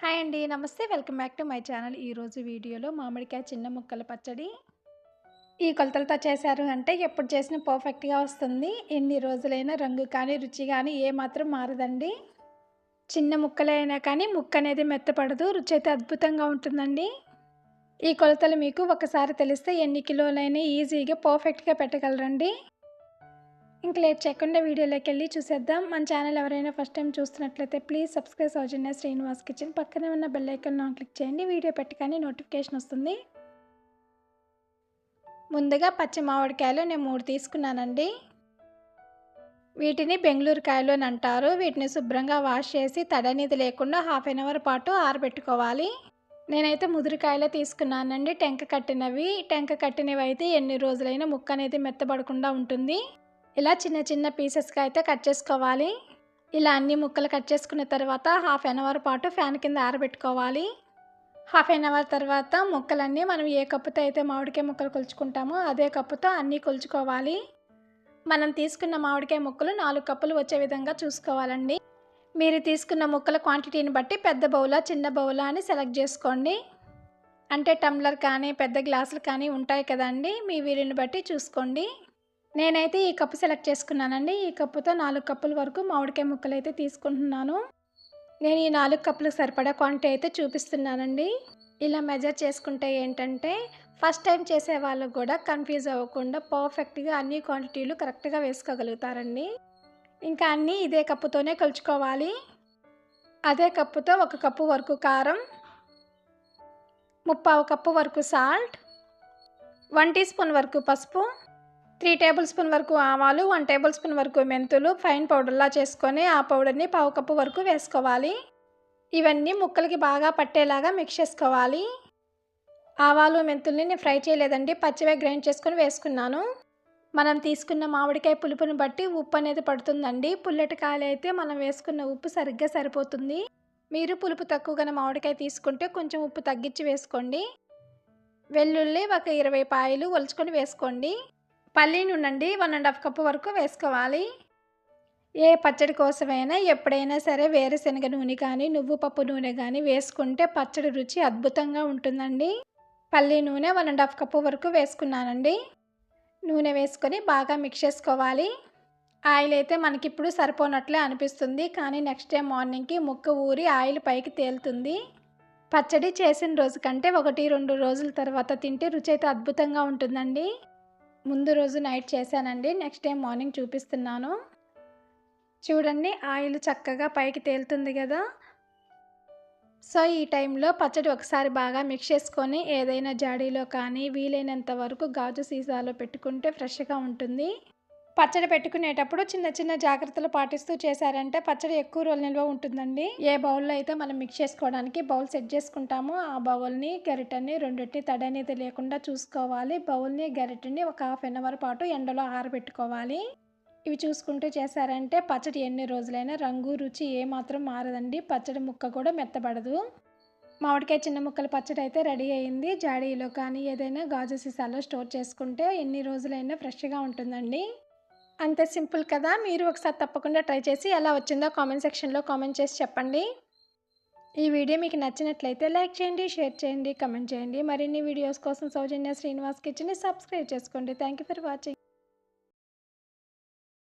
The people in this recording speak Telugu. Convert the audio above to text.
హాయ్ అండి. నమస్తే. Welcome back to my channel. ఈరోజు వీడియోలో మామిడికాయ చిన్న ముక్కల పచ్చడి. ఈ కొలతలతో చేశారు అంటే ఎప్పుడు చేసినా పర్ఫెక్ట్గా వస్తుంది. ఎన్ని రోజులైనా రంగు కానీ రుచి కానీ ఏమాత్రం మారదండి. చిన్న ముక్కలైనా కానీ ముక్క అనేది మెత్తపడదు. రుచి అయితే అద్భుతంగా ఉంటుందండి. ఈ కొలతలు మీకు ఒకసారి తెలిస్తే ఎన్ని కిలోలైనా ఈజీగా పర్ఫెక్ట్గా పెట్టగలరండి. ఇంక లేట్ చేయకుండా వీడియోలోకి వెళ్ళి చూసేద్దాం. మన ఛానల్ ఎవరైనా ఫస్ట్ టైం చూస్తున్నట్లయితే please subscribe Soujanya Srinivas kitchen పక్కనే ఉన్న బెల్ ఐకాన్ క్లిక్ చేయండి. వీడియో పెట్టగానే నోటిఫికేషన్ వస్తుంది. ముందుగా పచ్చి మామిడికాయలు నేను మూడు తీసుకున్నానండి. వీటిని బెంగళూరు కాయలు అని అంటారు. వీటిని శుభ్రంగా వాష్ చేసి తడనీది లేకుండా హాఫ్ అన్ అవర్ పాటు ఆరబెట్టుకోవాలి. నేనైతే ముదురుకాయలే తీసుకున్నానండి. టెంక కట్టినవి. టెంక కట్టినవి అయితే ఎన్ని రోజులైనా ముక్క అనేది మెత్తబడకుండా ఉంటుంది. ఇలా చిన్న చిన్న పీసెస్గా అయితే కట్ చేసుకోవాలి. ఇలా అన్ని ముక్కలు కట్ చేసుకున్న తర్వాత హాఫ్ అన్ అవర్ పాటు ఫ్యాన్ కింద ఆరబెట్టుకోవాలి. హాఫ్ అన్ అవర్ తర్వాత ముక్కలన్నీ మనం ఏ కప్పుతో అయితే మామిడికాయ ముక్కలు కొలుచుకుంటామో అదే కప్పుతో అన్నీ కొలుచుకోవాలి. మనం తీసుకున్న మామిడికాయ ముక్కలు నాలుగు కప్పులు వచ్చే విధంగా చూసుకోవాలండి. మీరు తీసుకున్న ముక్కల క్వాంటిటీని బట్టి పెద్ద బౌలా చిన్న బౌలా అని సెలెక్ట్ చేసుకోండి. అంటే టమ్లర్ కానీ పెద్ద గ్లాసులు కానీ ఉంటాయి కదండి. మీ వీరిని బట్టి చూసుకోండి. నేనైతే ఈ కప్పు సెలెక్ట్ చేసుకున్నానండి. ఈ కప్పుతో నాలుగు కప్పుల వరకు మామిడికాయ ముక్కలు అయితే తీసుకుంటున్నాను. నేను ఈ నాలుగు కప్పులకు సరిపడా క్వాంటిటీ అయితే చూపిస్తున్నానండి. ఇలా మెజర్ చేసుకుంటే ఏంటంటే ఫస్ట్ టైం చేసే వాళ్ళకు కూడా కన్ఫ్యూజ్ అవ్వకుండా పర్ఫెక్ట్గా అన్ని క్వాంటిటీలు కరెక్ట్గా వేసుకోగలుగుతారండి. ఇంకా అన్నీ ఇదే కప్పుతోనే కలుచుకోవాలి. అదే కప్పుతో ఒక కప్పు వరకు కారం ముప్పావు కప్పు వరకు సాల్ట్ వన్ టీ స్పూన్ వరకు పసుపు త్రీ టేబుల్ స్పూన్ వరకు ఆవాలు వన్ టేబుల్ స్పూన్ వరకు మెంతులు ఫైన్ పౌడర్లా చేసుకొని ఆ పౌడర్ని పావు కప్పు వరకు వేసుకోవాలి. ఇవన్నీ ముక్కలకి బాగా పట్టేలాగా మిక్స్ చేసుకోవాలి. ఆవాలు మెంతుల్ని నేను ఫ్రై చేయలేదండి పచ్చివే గ్రైండ్ చేసుకొని వేసుకున్నాను. మనం తీసుకున్న మామిడికాయ పులుపుని బట్టి ఉప్పు అనేది పడుతుందండి. పుల్లటి కాయలు అయితే మనం వేసుకున్న ఉప్పు సరిగ్గా సరిపోతుంది. మీరు పులుపు తక్కువగా మామిడికాయ తీసుకుంటే కొంచెం ఉప్పు తగ్గించి వేసుకోండి. వెల్లుల్లి ఒక ఇరవై పాయలు ఒలుచుకొని వేసుకోండి. పల్లీ నూనె వన్ అండ్ హాఫ్ కప్పు వరకు వేసుకోవాలి. ఏ పచ్చడి కోసమైనా ఎప్పుడైనా సరే వేరుశనగ నూనె కానీ నువ్వు పప్పు నూనె కానీ వేసుకుంటే పచ్చడి రుచి అద్భుతంగా ఉంటుందండి. పల్లి నూనె వన్ అండ్ హాఫ్ కప్పు వరకు వేసుకున్నానండి. నూనె వేసుకొని బాగా మిక్స్ చేసుకోవాలి. ఆయిల్ అయితే మనకిప్పుడు సరిపోనట్లే అనిపిస్తుంది కానీ నెక్స్ట్ డే మార్నింగ్కి ముక్క ఊరి ఆయిల్ పైకి తేలుతుంది. పచ్చడి చేసిన రోజు కంటే ఒకటి రెండు రోజుల తర్వాత తింటే రుచి అయితే అద్భుతంగా ఉంటుందండి. ముందు రోజు నైట్ చేశానండి. నెక్స్ట్ డే మార్నింగ్ చూపిస్తున్నాను. చూడండి ఆయిల్ చక్కగా పైకి తేలుతుంది కదా. సో ఈ టైంలో పచ్చడి ఒకసారి బాగా మిక్స్ చేసుకొని ఏదైనా జాడీలో కానీ వీలైనంత వరకు గాజు సీసాలో పెట్టుకుంటే ఫ్రెష్గా ఉంటుంది. పచ్చడి పెట్టుకునేటప్పుడు చిన్న చిన్న జాగ్రత్తలు పాటిస్తూ చేశారంటే పచ్చడి ఎక్కువ రోజులు నిల్వ ఉంటుందండి. ఏ బౌల్లో అయితే మనం మిక్స్ చేసుకోవడానికి బౌల్ సెట్ చేసుకుంటామో ఆ బౌల్ని గరిటని రెండింటిని తడనేది లేకుండా చూసుకోవాలి. బౌల్ని గరిటని ఒక హాఫ్ అన్ అవర్ పాటు ఎండలో ఆరబెట్టుకోవాలి. ఇవి చూసుకుంటూ చేశారంటే పచ్చడి ఎన్ని రోజులైనా రంగు రుచి ఏమాత్రం మారదండి. పచ్చడి ముక్క కూడా మెత్తబడదు. మామిడికాయ చిన్న ముక్కల పచ్చడి అయితే రెడీ అయింది. జాడీలో కానీ ఏదైనా గాజు సీసాలో స్టోర్ చేసుకుంటే ఎన్ని రోజులైనా ఫ్రెష్గా ఉంటుందండి. అంతే సింపుల్ కదా? మీరు ఒకసారి తప్పకుండా ట్రై చేసి ఎలా వచ్చిందో కామెంట్ సెక్షన్లో కామెంట్ చేసి చెప్పండి. ఈ వీడియో మీకు నచ్చినట్లయితే లైక్ చేయండి షేర్ చేయండి కమెంట్ చేయండి. మరిన్ని వీడియోస్ కోసం సౌజన్య శ్రీనివాస్ కిచెన్ని సబ్స్క్రైబ్ చేసుకోండి. Thank you for watching.